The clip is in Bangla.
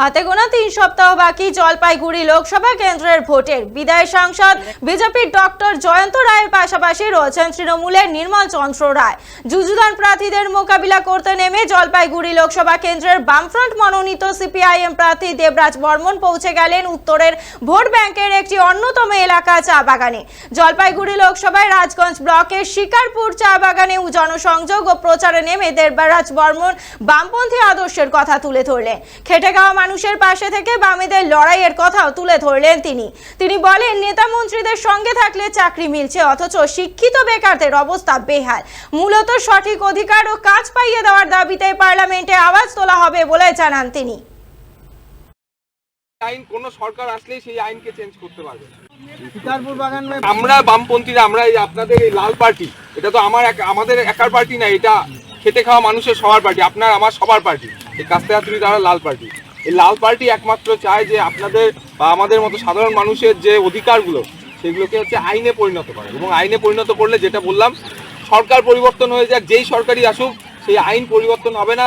হাতে গোনা তিন সপ্তাহ বাকি, জলপাইগুড়ি লোকসভা কেন্দ্রের ভোটের। বিদায় সাংসদ, বিজেপির ডক্টর জয়ন্ত রায়ের পাশাপাশি রয়েছেন তৃণমূলের নির্মল চন্দ্র রায়। যুযুদান প্রার্থীদের মোকাবিলা করতে নেমে জলপাইগুড়ি লোকসভা কেন্দ্রের বামফ্রন্ট মনোনীত সিপিআইএম প্রার্থী দেবরাজ বর্মন পৌঁছে গেলেন উত্তরের ভোট ব্যাংকের একটি অন্যতম এলাকা চা বাগানে। জলপাইগুড়ি লোকসভায় রাজগঞ্জ ব্লকের শিকারপুর চা বাগানে জনসংযোগ ও প্রচারে নেমে দেবরাজ বর্মন বামপন্থী আদর্শের কথা তুলে ধরলেন। খেটে খাওয়া মানুষের পাশে থেকে বামেদের লড়াইয়ের কথাও তুলে ধরলেন তিনি। তিনি বলেন নেতা মন্ত্রীদের সঙ্গে থাকলে চাকরি মিলছে অথচ শিক্ষিত বেকারদের অবস্থা বেহাল। মূলত সঠিক অধিকার ও কাজ পাইয়ে দেওয়ার দাবিতে পার্লামেন্টে আওয়াজ তোলা হবে বলে জানান তিনি। আইন কোন সরকার আসলেই সেই আইনকে চেঞ্জ করতে পারবে। বাগান আমরা বামপন্থীরা আমরা এই আপনাদের এই লাল পার্টি এটা তো আমার এক- আমাদের একার পার্টি না এটা খেটে খাওয়া মানুষের সবার পার্টি আপনার আমার সবার পার্টি। এই কাস্তে হাতুড়ি দ্বারা লাল পার্টি। এই লাল পার্টি একমাত্র চায় যে আপনাদের বা আমাদের মতো সাধারণ মানুষের যে অধিকারগুলো, সেগুলোকে হচ্ছে আইনে পরিণত করে। এবং আইনে পরিণত করলে যেটা বললাম, সরকার পরিবর্তন হয়ে যাক, যেই সরকারই আসুক, সেই আইন পরিবর্তন হবে না।